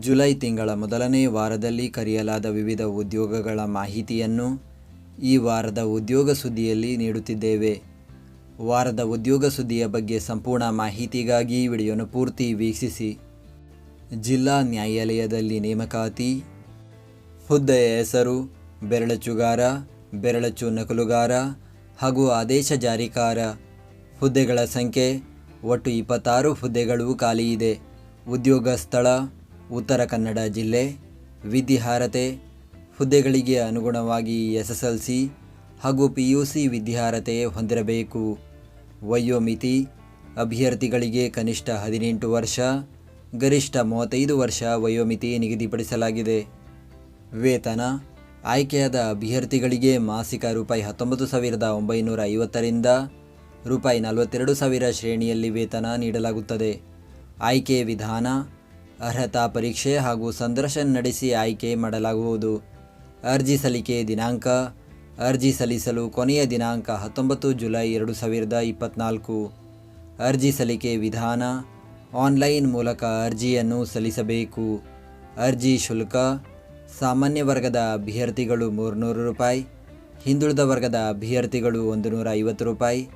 July ತಿಂಗಳ ಮೊದಲನೇ ವಾರದಲ್ಲಿ ಕರೆಯಲಾದ ವಿವಿಧ ಉದ್ಯೋಗಗಳ ಮಾಹಿತಿಯನ್ನು ಈ ವಾರದ ಉದ್ಯೋಗ ಸುದ್ದಿಯಲ್ಲಿ ನೀಡುತ್ತಿದ್ದೇವೆ. ವಾರದ ಉದ್ಯೋಗ ಸುದ್ದಿಯ ಬಗ್ಗೆ ಸಂಪೂರ್ಣ ಮಾಹಿತಿಗಾಗಿ ವಿಡಿಯೋನ ಪೂರ್ತಿ ವೀಕ್ಷಿಸಿ. ಜಿಲ್ಲಾ ನ್ಯಾಯಾಲಯದಲ್ಲಿ ನೇಮಕಾತಿ, ಹುದ್ದೆಯ ಹೆಸರು ಬೆರಳಚುಗಾರ ಬೆರಳಚು ನಕಲುಗಾರ ಹಾಗೂ ಆದೇಶ ಜಾರಿಕಾರ, ಹುದ್ದೆಗಳ ಸಂಖ್ಯೆ, ಒಟ್ಟು ಇಪ್ಪತ್ತಾರು ಹುದ್ದೆಗಳು ಖಾಲಿ ಇದೆ. ಉದ್ಯೋಗ ಸ್ಥಳ ಉತ್ತರ ಕನ್ನಡ ಜಿಲ್ಲೆ, ವಿದ್ಯಾರ್ಹತೆ, ಹುದ್ದೆಗಳಿಗೆ ಅನುಗುಣವಾಗಿ ಎಸ್ ಎಸ್ ಎಲ್ ಸಿ ಹಾಗೂ ಪಿ ಯು ಸಿ ವಿದ್ಯಾರ್ಹತೆ ಹೊಂದಿರಬೇಕು. ವಯೋಮಿತಿ, ಅಭ್ಯರ್ಥಿಗಳಿಗೆ ಕನಿಷ್ಠ ಹದಿನೆಂಟು ವರ್ಷ, ಗರಿಷ್ಠ ಮೂವತ್ತೈದು ವರ್ಷ ವಯೋಮಿತಿ ನಿಗದಿಪಡಿಸಲಾಗಿದೆ. ವೇತನ, ಆಯ್ಕೆಯಾದ ಅಭ್ಯರ್ಥಿಗಳಿಗೆ ಮಾಸಿಕ ರೂಪಾಯಿ ಹತ್ತೊಂಬತ್ತು ಸಾವಿರದ ಒಂಬೈನೂರ ಐವತ್ತರಿಂದ ರೂಪಾಯಿ ನಲವತ್ತೆರಡು ಸಾವಿರ ಶ್ರೇಣಿಯಲ್ಲಿ ವೇತನ ನೀಡಲಾಗುತ್ತದೆ. ಆಯ್ಕೆ ವಿಧಾನ ಅರ್ಹತಾ ಪರೀಕ್ಷೆ ಹಾಗೂ ಸಂದರ್ಶನ ನಡೆಸಿ ಆಯ್ಕೆ ಮಾಡಲಾಗುವುದು. ಅರ್ಜಿ ಸಲ್ಲಿಕೆ ದಿನಾಂಕ. ಅರ್ಜಿ ಸಲ್ಲಿಸಲು ಕೊನೆಯ ದಿನಾಂಕ ಹತ್ತೊಂಬತ್ತು ಜುಲೈ ಎರಡು ಸಾವಿರದ ಇಪ್ಪತ್ತ್ನಾಲ್ಕು ಅರ್ಜಿ ಸಲ್ಲಿಕೆ ವಿಧಾನ. ಆನ್ಲೈನ್ ಮೂಲಕ ಅರ್ಜಿಯನ್ನು ಸಲ್ಲಿಸಬೇಕು. ಅರ್ಜಿ ಶುಲ್ಕ. ಸಾಮಾನ್ಯ ವರ್ಗದ ಅಭ್ಯರ್ಥಿಗಳು ಮೂರುನೂರು ರೂಪಾಯಿ. ಹಿಂದುಳಿದ ವರ್ಗದ ಅಭ್ಯರ್ಥಿಗಳು ಒಂದು ನೂರ ಐವತ್ತು ರೂಪಾಯಿ.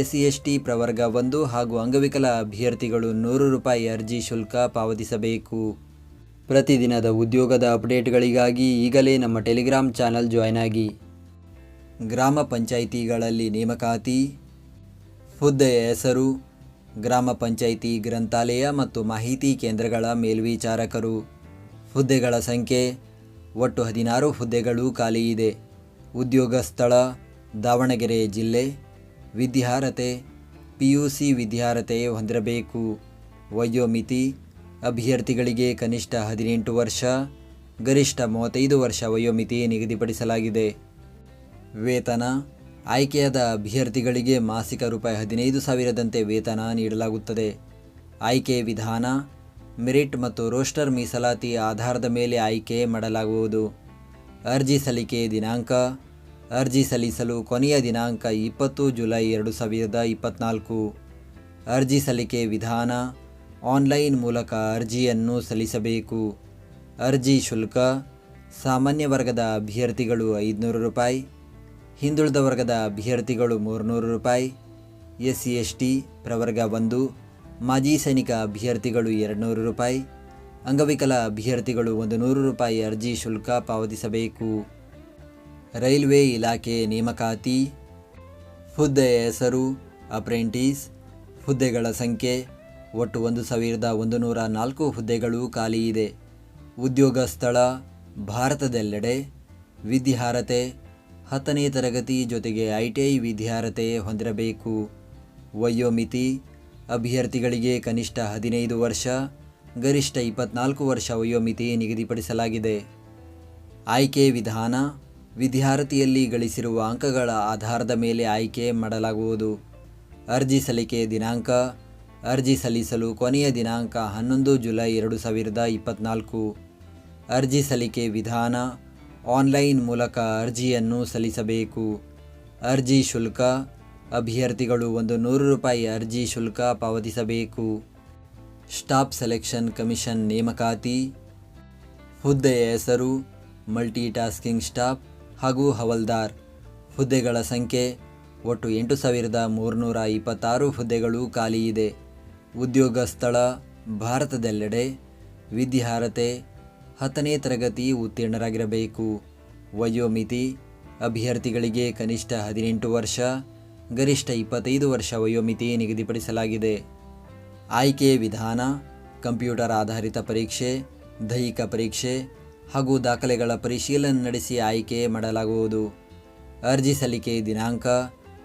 ಎಸ್ ಸಿ ಎಸ್ ಟಿ ಪ್ರವರ್ಗ ಒಂದು ಹಾಗೂ ಅಂಗವಿಕಲ ಅಭ್ಯರ್ಥಿಗಳು ನೂರು ರೂಪಾಯಿ ಅರ್ಜಿ ಶುಲ್ಕ ಪಾವತಿಸಬೇಕು. ಪ್ರತಿದಿನದ ಉದ್ಯೋಗದ ಅಪ್ಡೇಟ್ಗಳಿಗಾಗಿ ಈಗಲೇ ನಮ್ಮ ಟೆಲಿಗ್ರಾಮ್ ಚಾನಲ್ ಜಾಯ್ನ್ ಆಗಿ. ಗ್ರಾಮ ಪಂಚಾಯಿತಿಗಳಲ್ಲಿ ನೇಮಕಾತಿ, ಹುದ್ದೆಯ ಹೆಸರು, ಗ್ರಾಮ ಪಂಚಾಯಿತಿ ಗ್ರಂಥಾಲಯ ಮತ್ತು ಮಾಹಿತಿ ಕೇಂದ್ರಗಳ ಮೇಲ್ವಿಚಾರಕರು. ಹುದ್ದೆಗಳ ಸಂಖ್ಯೆ, ಒಟ್ಟು ಹದಿನಾರು ಹುದ್ದೆಗಳು ಖಾಲಿ ಇದೆ. ಉದ್ಯೋಗ ಸ್ಥಳ, ದಾವಣಗೆರೆ ಜಿಲ್ಲೆ ವಿದ್ಯಾರ್ಹತೆ ಪಿ ಯು ಸಿ ವಿದ್ಯಾರ್ಹತೆ ಹೊಂದಿರಬೇಕು. ವಯೋಮಿತಿ, ಅಭ್ಯರ್ಥಿಗಳಿಗೆ ಕನಿಷ್ಠ ಹದಿನೆಂಟು ವರ್ಷ, ಗರಿಷ್ಠ ಮೂವತ್ತೈದು ವರ್ಷ ವಯೋಮಿತಿ ನಿಗದಿಪಡಿಸಲಾಗಿದೆ. ವೇತನ, ಆಯ್ಕೆಯಾದ ಅಭ್ಯರ್ಥಿಗಳಿಗೆ ಮಾಸಿಕ ರೂಪಾಯಿ ಹದಿನೈದು ಸಾವಿರದಂತೆ ವೇತನ ನೀಡಲಾಗುತ್ತದೆ. ಆಯ್ಕೆ ವಿಧಾನ, ಮೆರಿಟ್ ಮತ್ತು ರೋಸ್ಟರ್ ಮೀಸಲಾತಿ ಆಧಾರದ ಮೇಲೆ ಆಯ್ಕೆ ಮಾಡಲಾಗುವುದು. ಅರ್ಜಿ ಸಲ್ಲಿಕೆ ದಿನಾಂಕ ಅರ್ಜಿ ಸಲ್ಲಿಸಲು ಕೊನೆಯ ದಿನಾಂಕ ಇಪ್ಪತ್ತು ಜುಲೈ ಎರಡು ಸಾವಿರದ ಇಪ್ಪತ್ತ್ನಾಲ್ಕು ಅರ್ಜಿ ಸಲ್ಲಿಕೆ ವಿಧಾನ, ಆನ್ಲೈನ್ ಮೂಲಕ ಅರ್ಜಿಯನ್ನು ಸಲ್ಲಿಸಬೇಕು. ಅರ್ಜಿ ಶುಲ್ಕ, ಸಾಮಾನ್ಯ ವರ್ಗದ ಅಭ್ಯರ್ಥಿಗಳು ಐದುನೂರು ರೂಪಾಯಿ, ಹಿಂದುಳಿದ ವರ್ಗದ ಅಭ್ಯರ್ಥಿಗಳು ಮೂರುನೂರು ರೂಪಾಯಿ ಎಸ್ ಸಿ ಎಸ್ ಟಿ ಪ್ರವರ್ಗ ಒಂದು, ಮಾಜಿ ಸೈನಿಕ ಅಭ್ಯರ್ಥಿಗಳು ಎರಡುನೂರು ರೂಪಾಯಿ, ಅಂಗವಿಕಲ ಅಭ್ಯರ್ಥಿಗಳು ಒಂದು ನೂರು ರೂಪಾಯಿ ಅರ್ಜಿ ಶುಲ್ಕ ಪಾವತಿಸಬೇಕು. ರೈಲ್ವೆ ಇಲಾಖೆ ನೇಮಕಾತಿ ಹುದ್ದೆಯ ಹೆಸರು, ಅಪ್ರೆಂಟಿಸ್, ಹುದ್ದೆಗಳ ಸಂಖ್ಯೆ, ಒಟ್ಟು ಒಂದು ಸಾವಿರದ ಒಂದು ನೂರ ನಾಲ್ಕು ಹುದ್ದೆಗಳು ಖಾಲಿ ಇದೆ. ಉದ್ಯೋಗ ಸ್ಥಳ, ಭಾರತದೆಲ್ಲೆಡೆ ವಿದ್ಯಾರ್ಹತೆ, ಹತ್ತನೇ ತರಗತಿ ಜೊತೆಗೆ ಐ ಟಿ ಐ ವಿದ್ಯಾರ್ಹತೆ ಹೊಂದಿರಬೇಕು. ವಯೋಮಿತಿ, ಅಭ್ಯರ್ಥಿಗಳಿಗೆ ಕನಿಷ್ಠ ಹದಿನೈದು ವರ್ಷ, ಗರಿಷ್ಠ ಇಪ್ಪತ್ನಾಲ್ಕು ವರ್ಷ ವಯೋಮಿತಿ ನಿಗದಿಪಡಿಸಲಾಗಿದೆ. ಆಯ್ಕೆ ವಿಧಾನ ವಿದ್ಯಾರ್ಥಿಯಲ್ಲಿ ಗಳಿಸಿರುವ ಅಂಕಗಳ ಆಧಾರದ ಮೇಲೆ ಆಯ್ಕೆ ಮಾಡಲಾಗುವುದು. ಅರ್ಜಿ ಸಲ್ಲಿಕೆ ದಿನಾಂಕ, ಅರ್ಜಿ ಸಲ್ಲಿಸಲು ಕೊನೆಯ ದಿನಾಂಕ ಹನ್ನೊಂದು ಜುಲೈ ಎರಡು ಸಾವಿರದ ಇಪ್ಪತ್ತ್ನಾಲ್ಕು ಅರ್ಜಿ ಸಲ್ಲಿಕೆ ವಿಧಾನ, ಆನ್ಲೈನ್ ಮೂಲಕ ಅರ್ಜಿಯನ್ನು ಸಲ್ಲಿಸಬೇಕು. ಅರ್ಜಿ ಶುಲ್ಕ, ಅಭ್ಯರ್ಥಿಗಳು ಒಂದು ನೂರು ರೂಪಾಯಿ ಅರ್ಜಿ ಶುಲ್ಕ ಪಾವತಿಸಬೇಕು. ಸ್ಟಾಫ್ ಸೆಲೆಕ್ಷನ್ ಕಮಿಷನ್ ನೇಮಕಾತಿ, ಹುದ್ದೆಯ ಹೆಸರು ಮಲ್ಟಿ ಟಾಸ್ಕಿಂಗ್ ಸ್ಟಾಫ್ ಹಾಗೂ ಹವಲ್ದಾರ್. ಹುದ್ದೆಗಳ ಸಂಖ್ಯೆ, ಒಟ್ಟು ಎಂಟು ಸಾವಿರದ ಮೂರುನೂರ ಇಪ್ಪತ್ತಾರು ಹುದ್ದೆಗಳು ಖಾಲಿ ಇದೆ. ಉದ್ಯೋಗ ಸ್ಥಳ, ಭಾರತದೆಲ್ಲೆಡೆ ವಿದ್ಯಾರ್ಹತೆ ಹತ್ತನೇ ತರಗತಿ ಉತ್ತೀರ್ಣರಾಗಿರಬೇಕು. ವಯೋಮಿತಿ, ಅಭ್ಯರ್ಥಿಗಳಿಗೆ ಕನಿಷ್ಠ ಹದಿನೆಂಟು ವರ್ಷ, ಗರಿಷ್ಠ ಇಪ್ಪತ್ತೈದು ವರ್ಷ ವಯೋಮಿತಿ ನಿಗದಿಪಡಿಸಲಾಗಿದೆ. ಆಯ್ಕೆ ವಿಧಾನ, ಕಂಪ್ಯೂಟರ್ ಆಧಾರಿತ ಪರೀಕ್ಷೆ, ದೈಹಿಕ ಪರೀಕ್ಷೆ ಹಾಗೂ ದಾಖಲೆಗಳ ಪರಿಶೀಲನೆ ನಡೆಸಿ ಆಯ್ಕೆ ಮಾಡಲಾಗುವುದು. ಅರ್ಜಿ ಸಲ್ಲಿಕೆ ದಿನಾಂಕ,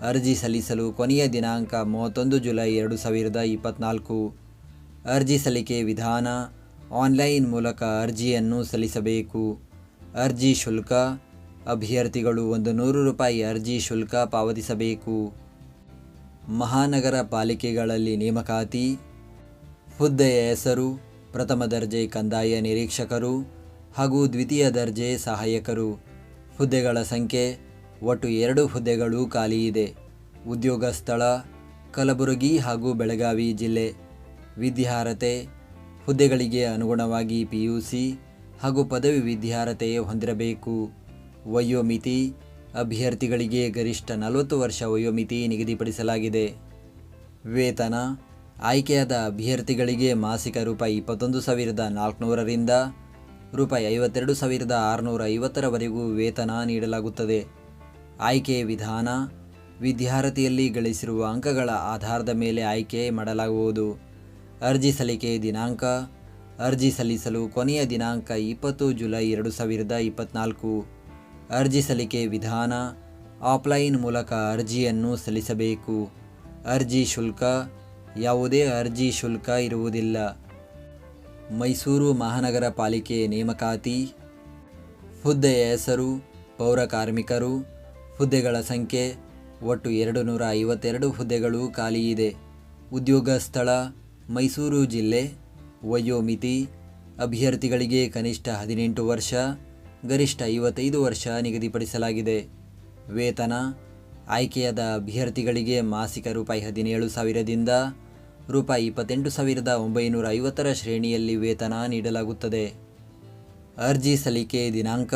ಅರ್ಜಿ ಸಲ್ಲಿಸಲು ಕೊನೆಯ ದಿನಾಂಕ ಮೂವತ್ತೊಂದು ಜುಲೈ ಎರಡು ಸಾವಿರದ ಇಪ್ಪತ್ತ್ನಾಲ್ಕು ಅರ್ಜಿ ಸಲ್ಲಿಕೆ ವಿಧಾನ, ಆನ್ಲೈನ್ ಮೂಲಕ ಅರ್ಜಿಯನ್ನು ಸಲ್ಲಿಸಬೇಕು. ಅರ್ಜಿ ಶುಲ್ಕ, ಅಭ್ಯರ್ಥಿಗಳು ಒಂದು ನೂರು ರೂಪಾಯಿ ಅರ್ಜಿ ಶುಲ್ಕ ಪಾವತಿಸಬೇಕು. ಮಹಾನಗರ ಪಾಲಿಕೆಗಳಲ್ಲಿ ನೇಮಕಾತಿ, ಹುದ್ದೆಯ ಹೆಸರು, ಪ್ರಥಮ ದರ್ಜೆ ಕಂದಾಯ ನಿರೀಕ್ಷಕರು ಹಾಗೂ ದ್ವಿತೀಯ ದರ್ಜೆ ಸಹಾಯಕರು. ಹುದ್ದೆಗಳ ಸಂಖ್ಯೆ, ಒಟ್ಟು ಎರಡು ಹುದ್ದೆಗಳು ಖಾಲಿ ಇದೆ. ಉದ್ಯೋಗ ಸ್ಥಳ, ಕಲಬುರಗಿ ಹಾಗೂ ಬೆಳಗಾವಿ ಜಿಲ್ಲೆ. ವಿದ್ಯಾರ್ಹತೆ, ಹುದ್ದೆಗಳಿಗೆ ಅನುಗುಣವಾಗಿ ಪಿ ಯು ಸಿ ಹಾಗೂ ಪದವಿ ವಿದ್ಯಾರ್ಹತೆ ಹೊಂದಿರಬೇಕು. ವಯೋಮಿತಿ, ಅಭ್ಯರ್ಥಿಗಳಿಗೆ ಗರಿಷ್ಠ ನಲವತ್ತು ವರ್ಷ ವಯೋಮಿತಿ ನಿಗದಿಪಡಿಸಲಾಗಿದೆ. ವೇತನ, ಆಯ್ಕೆಯಾದ ಅಭ್ಯರ್ಥಿಗಳಿಗೆ ಮಾಸಿಕ ರೂಪಾಯಿ ಇಪ್ಪತ್ತೊಂದು ಸಾವಿರದ ನಾಲ್ಕುನೂರರಿಂದ ರೂಪಾಯಿ ಐವತ್ತೆರಡು ಸಾವಿರದ ಆರುನೂರ ಐವತ್ತರವರೆಗೂ ವೇತನ ನೀಡಲಾಗುತ್ತದೆ. ಆಯ್ಕೆ ವಿಧಾನ, ವಿದ್ಯಾರ್ಥಿಯಲ್ಲಿ ಗಳಿಸಿರುವ ಅಂಕಗಳ ಆಧಾರದ ಮೇಲೆ ಆಯ್ಕೆ ಮಾಡಲಾಗುವುದು. ಅರ್ಜಿ ಸಲ್ಲಿಕೆ ದಿನಾಂಕ, ಅರ್ಜಿ ಸಲ್ಲಿಸಲು ಕೊನೆಯ ದಿನಾಂಕ ಇಪ್ಪತ್ತು ಜುಲೈ ಎರಡು ಸಾವಿರದ ಇಪ್ಪತ್ತ್ನಾಲ್ಕು ಅರ್ಜಿ ಸಲ್ಲಿಕೆ ವಿಧಾನ, ಆಫ್ಲೈನ್ ಮೂಲಕ ಅರ್ಜಿಯನ್ನು ಸಲ್ಲಿಸಬೇಕು. ಅರ್ಜಿ ಶುಲ್ಕ, ಯಾವುದೇ ಅರ್ಜಿ ಶುಲ್ಕ ಇರುವುದಿಲ್ಲ. ಮೈಸೂರು ಮಹಾನಗರ ಪಾಲಿಕೆ ನೇಮಕಾತಿ, ಹುದ್ದೆಯ ಹೆಸರು, ಪೌರ ಕಾರ್ಮಿಕರು, ಹುದ್ದೆಗಳ ಸಂಖ್ಯೆ, ಒಟ್ಟು ಎರಡು ನೂರ ಐವತ್ತೆರಡು ಹುದ್ದೆಗಳು ಖಾಲಿ ಇದೆ. ಉದ್ಯೋಗ ಸ್ಥಳ, ಮೈಸೂರು ಜಿಲ್ಲೆ, ವಯೋಮಿತಿ, ಅಭ್ಯರ್ಥಿಗಳಿಗೆ ಕನಿಷ್ಠ ಹದಿನೆಂಟು ವರ್ಷ, ಗರಿಷ್ಠ ಐವತ್ತೈದು ವರ್ಷ ನಿಗದಿಪಡಿಸಲಾಗಿದೆ. ವೇತನ, ಆಯ್ಕೆಯಾದ ಅಭ್ಯರ್ಥಿಗಳಿಗೆ ಮಾಸಿಕ ರೂಪಾಯಿ ಹದಿನೇಳು ಸಾವಿರದಿಂದ ರೂಪಾಯಿ ಇಪ್ಪತ್ತೆಂಟು ಸಾವಿರದ ಒಂಬೈನೂರ ಐವತ್ತರ ಶ್ರೇಣಿಯಲ್ಲಿ ವೇತನ ನೀಡಲಾಗುತ್ತದೆ. ಅರ್ಜಿ ಸಲ್ಲಿಕೆ ದಿನಾಂಕ.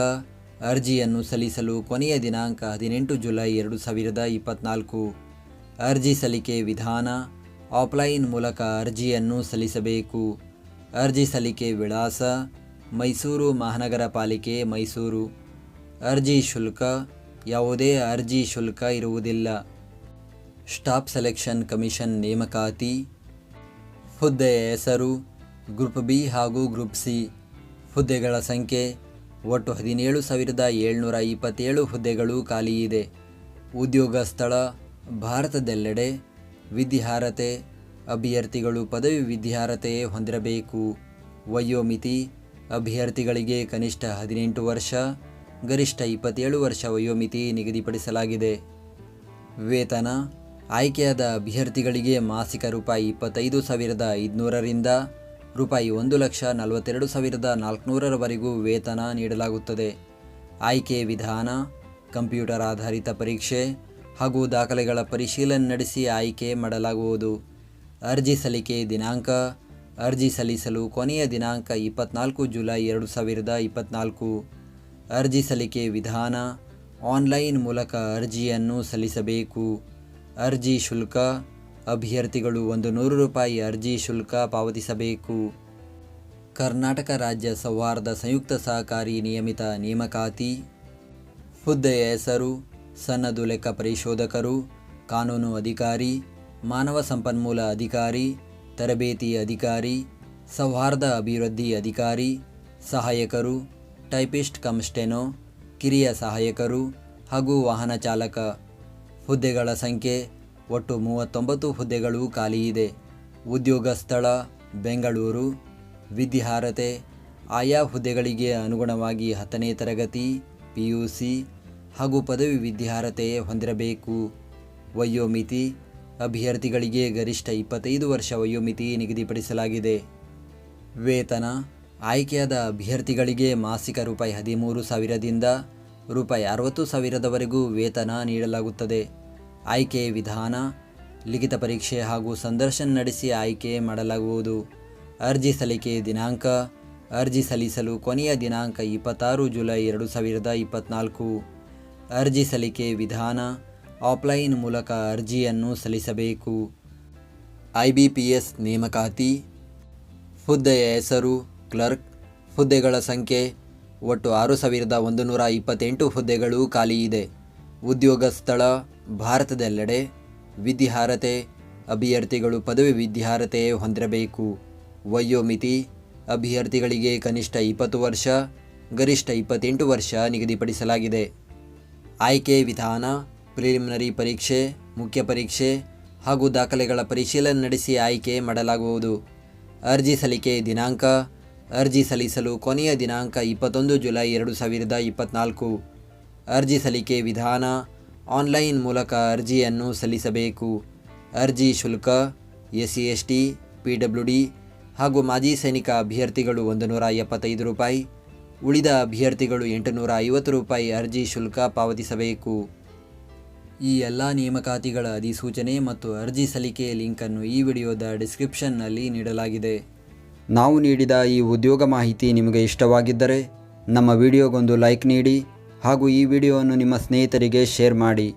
ಅರ್ಜಿಯನ್ನು ಸಲ್ಲಿಸಲು ಕೊನೆಯ ದಿನಾಂಕ ಹದಿನೆಂಟು ಜುಲೈ ಎರಡು ಸಾವಿರದ ಇಪ್ಪತ್ತ್ನಾಲ್ಕು ಅರ್ಜಿ ಸಲ್ಲಿಕೆ ವಿಧಾನ. ಆಫ್ಲೈನ್ ಮೂಲಕ ಅರ್ಜಿಯನ್ನು ಸಲ್ಲಿಸಬೇಕು. ಅರ್ಜಿ ಸಲ್ಲಿಕೆ ವಿಳಾಸ. ಮೈಸೂರು ಮಹಾನಗರ ಪಾಲಿಕೆ ಮೈಸೂರು. ಅರ್ಜಿ ಶುಲ್ಕ. ಯಾವುದೇ ಅರ್ಜಿ ಶುಲ್ಕ ಇರುವುದಿಲ್ಲ. ಸ್ಟಾಫ್ ಸೆಲೆಕ್ಷನ್ ಕಮಿಷನ್ ನೇಮಕಾತಿ. ಹುದ್ದೆಯ ಹೆಸರು, ಗ್ರೂಪ್ ಬಿ ಹಾಗೂ ಗ್ರೂಪ್ ಸಿ. ಹುದ್ದೆಗಳ ಸಂಖ್ಯೆ, ಒಟ್ಟು ಹದಿನೇಳು ಸಾವಿರದ ಏಳ್ನೂರ ಇಪ್ಪತ್ತೇಳು ಹುದ್ದೆಗಳು ಖಾಲಿ ಇದೆ. ಉದ್ಯೋಗ ಸ್ಥಳ, ಭಾರತದೆಲ್ಲೆಡೆ ವಿದ್ಯಾರ್ಹತೆ, ಅಭ್ಯರ್ಥಿಗಳು ಪದವಿ ವಿದ್ಯಾರ್ಹತೆ ಹೊಂದಿರಬೇಕು. ವಯೋಮಿತಿ, ಅಭ್ಯರ್ಥಿಗಳಿಗೆ ಕನಿಷ್ಠ ಹದಿನೆಂಟು ವರ್ಷ, ಗರಿಷ್ಠ ಇಪ್ಪತ್ತೇಳು ವರ್ಷ ವಯೋಮಿತಿ ನಿಗದಿಪಡಿಸಲಾಗಿದೆ. ವೇತನ ಆಯ್ಕೆಯಾದ ಅಭ್ಯರ್ಥಿಗಳಿಗೆ ಮಾಸಿಕ ರೂಪಾಯಿ ಇಪ್ಪತ್ತೈದು ಸಾವಿರದ ಐದುನೂರರಿಂದ ರೂಪಾಯಿ ಒಂದು ಲಕ್ಷ ನಲವತ್ತೆರಡು ಸಾವಿರದ ನಾಲ್ಕುನೂರರವರೆಗೂ ವೇತನ ನೀಡಲಾಗುತ್ತದೆ. ಆಯ್ಕೆ ವಿಧಾನ, ಕಂಪ್ಯೂಟರ್ ಆಧಾರಿತ ಪರೀಕ್ಷೆ ಹಾಗೂ ದಾಖಲೆಗಳ ಪರಿಶೀಲನೆ ನಡೆಸಿ ಆಯ್ಕೆ ಮಾಡಲಾಗುವುದು. ಅರ್ಜಿ ಸಲ್ಲಿಕೆ ದಿನಾಂಕ, ಅರ್ಜಿ ಸಲ್ಲಿಸಲು ಕೊನೆಯ ದಿನಾಂಕ ಇಪ್ಪತ್ನಾಲ್ಕು ಜುಲೈ ಎರಡು ಸಾವಿರದ ಇಪ್ಪತ್ನಾಲ್ಕು. ಅರ್ಜಿ ಸಲ್ಲಿಕೆ ವಿಧಾನ, ಆನ್ಲೈನ್ ಮೂಲಕ ಅರ್ಜಿಯನ್ನು ಸಲ್ಲಿಸಬೇಕು. ಅರ್ಜಿ ಶುಲ್ಕ, ಅಭ್ಯರ್ಥಿಗಳು ಒಂದು ನೂರು ರೂಪಾಯಿ ಅರ್ಜಿ ಶುಲ್ಕ ಪಾವತಿಸಬೇಕು. ಕರ್ನಾಟಕ ರಾಜ್ಯ ಸೌಹಾರ್ದ ಸಂಯುಕ್ತ ಸಹಕಾರಿ ನಿಯಮಿತ ನೇಮಕಾತಿ. ಹುದ್ದೆಯ ಹೆಸರು, ಸನ್ನದು ಲೆಕ್ಕ ಪರಿಶೋಧಕರು, ಕಾನೂನು ಅಧಿಕಾರಿ, ಮಾನವ ಸಂಪನ್ಮೂಲ ಅಧಿಕಾರಿ, ತರಬೇತಿ ಅಧಿಕಾರಿ, ಸೌಹಾರ್ದ ಅಭಿವೃದ್ಧಿ ಅಧಿಕಾರಿ, ಸಹಾಯಕರು, ಟೈಪಿಸ್ಟ್ ಕಮ್ ಸ್ಟೆನೋ ಕಿರಿಯ ಸಹಾಯಕರು ಹಾಗೂ ವಾಹನ ಚಾಲಕ. ಹುದ್ದೆಗಳ ಸಂಖ್ಯೆ, ಒಟ್ಟು ಮೂವತ್ತೊಂಬತ್ತು ಹುದ್ದೆಗಳು ಖಾಲಿ ಇದೆ. ಉದ್ಯೋಗ ಸ್ಥಳ, ಬೆಂಗಳೂರು, ವಿದ್ಯಾರ್ಹತೆ, ಆಯಾ ಹುದ್ದೆಗಳಿಗೆ ಅನುಗುಣವಾಗಿ ಹತ್ತನೇ ತರಗತಿ ಪಿ ಯು ಸಿ ಹಾಗೂ ಪದವಿ ವಿದ್ಯಾರ್ಹತೆ ಹೊಂದಿರಬೇಕು. ವಯೋಮಿತಿ, ಅಭ್ಯರ್ಥಿಗಳಿಗೆ ಗರಿಷ್ಠ ಇಪ್ಪತ್ತೈದು ವರ್ಷ ವಯೋಮಿತಿ ನಿಗದಿಪಡಿಸಲಾಗಿದೆ. ವೇತನ, ಆಯ್ಕೆಯಾದ ಅಭ್ಯರ್ಥಿಗಳಿಗೆ ಮಾಸಿಕ ರೂಪಾಯಿ ಹದಿಮೂರು ಸಾವಿರದಿಂದ ರೂಪಾಯಿ ಅರವತ್ತು ಸಾವಿರದವರೆಗೂ ವೇತನ ನೀಡಲಾಗುತ್ತದೆ. ಆಯ್ಕೆ ವಿಧಾನ, ಲಿಖಿತ ಪರೀಕ್ಷೆ ಹಾಗೂ ಸಂದರ್ಶನ ನಡೆಸಿ ಆಯ್ಕೆ ಮಾಡಲಾಗುವುದು. ಅರ್ಜಿ ಸಲ್ಲಿಕೆ ದಿನಾಂಕ, ಅರ್ಜಿ ಸಲ್ಲಿಸಲು ಕೊನೆಯ ದಿನಾಂಕ ಇಪ್ಪತ್ತಾರು ಜುಲೈ ಎರಡು ಸಾವಿರದ ಇಪ್ಪತ್ತ್ನಾಲ್ಕು ಅರ್ಜಿ ಸಲ್ಲಿಕೆ ವಿಧಾನ, ಆಫ್ಲೈನ್ ಮೂಲಕ ಅರ್ಜಿಯನ್ನು ಸಲ್ಲಿಸಬೇಕು. ಐ ಬಿ ಪಿ ಎಸ್ ನೇಮಕಾತಿ, ಹುದ್ದೆಯ ಹೆಸರು, ಕ್ಲರ್ಕ್, ಹುದ್ದೆಗಳ ಸಂಖ್ಯೆ ಒಟ್ಟು ಆರು ಸಾವಿರದ ಒಂದು ನೂರ ಇಪ್ಪತ್ತೆಂಟು ಹುದ್ದೆಗಳು ಖಾಲಿ ಇದೆ. ಉದ್ಯೋಗ ಸ್ಥಳ, ಭಾರತದೆಲ್ಲೆಡೆ ವಿದ್ಯಾರ್ಹತೆ, ಅಭ್ಯರ್ಥಿಗಳು ಪದವಿ ವಿದ್ಯಾರ್ಹತೆ ಹೊಂದಿರಬೇಕು. ವಯೋಮಿತಿ, ಅಭ್ಯರ್ಥಿಗಳಿಗೆ ಕನಿಷ್ಠ ಇಪ್ಪತ್ತು ವರ್ಷ, ಗರಿಷ್ಠ ಇಪ್ಪತ್ತೆಂಟು ವರ್ಷ ನಿಗದಿಪಡಿಸಲಾಗಿದೆ. ಆಯ್ಕೆ ವಿಧಾನ, ಪ್ರಿಲಿಮಿನರಿ ಪರೀಕ್ಷೆ, ಮುಖ್ಯ ಪರೀಕ್ಷೆ ಹಾಗೂ ದಾಖಲೆಗಳ ಪರಿಶೀಲನೆ ನಡೆಸಿ ಆಯ್ಕೆ ಮಾಡಲಾಗುವುದು. ಅರ್ಜಿ ಸಲ್ಲಿಕೆ ದಿನಾಂಕ ಅರ್ಜಿ ಸಲ್ಲಿಸಲು ಕೊನೆಯ ದಿನಾಂಕ ಇಪ್ಪತ್ತೊಂದು ಜುಲೈ ಎರಡು ಸಾವಿರದ ಇಪ್ಪತ್ತ್ನಾಲ್ಕು ಅರ್ಜಿ ಸಲ್ಲಿಕೆ ವಿಧಾನ, ಆನ್ಲೈನ್ ಮೂಲಕ ಅರ್ಜಿಯನ್ನು ಸಲ್ಲಿಸಬೇಕು. ಅರ್ಜಿ ಶುಲ್ಕ S C S T P W D ಹಾಗೂ ಮಾಜಿ ಸೈನಿಕ ಅಭ್ಯರ್ಥಿಗಳು ಒಂದು ನೂರ ಎಪ್ಪತ್ತೈದು ರೂಪಾಯಿ, ಉಳಿದ ಅಭ್ಯರ್ಥಿಗಳು ಎಂಟುನೂರ ಐವತ್ತು ರೂಪಾಯಿ ಅರ್ಜಿ ಶುಲ್ಕ ಪಾವತಿಸಬೇಕು. ಈ ಎಲ್ಲ ನೇಮಕಾತಿಗಳ ಅಧಿಸೂಚನೆ ಮತ್ತು ಅರ್ಜಿ ಸಲ್ಲಿಕೆಯ ಲಿಂಕನ್ನು ಈ ವಿಡಿಯೋದ ಡಿಸ್ಕ್ರಿಪ್ಷನ್ನಲ್ಲಿ ನೀಡಲಾಗಿದೆ. ನಾವು ನೀಡಿದ ಈ ಉದ್ಯೋಗ ಮಾಹಿತಿ ನಿಮಗೆ ಇಷ್ಟವಾಗಿದ್ದರೆ ನಮ್ಮ ವಿಡಿಯೋಗೊಂದು ಲೈಕ್ ನೀಡಿ ಹಾಗೂ ಈ ವಿಡಿಯೋವನ್ನು ನಿಮ್ಮ ಸ್ನೇಹಿತರಿಗೆ ಶೇರ್ ಮಾಡಿ.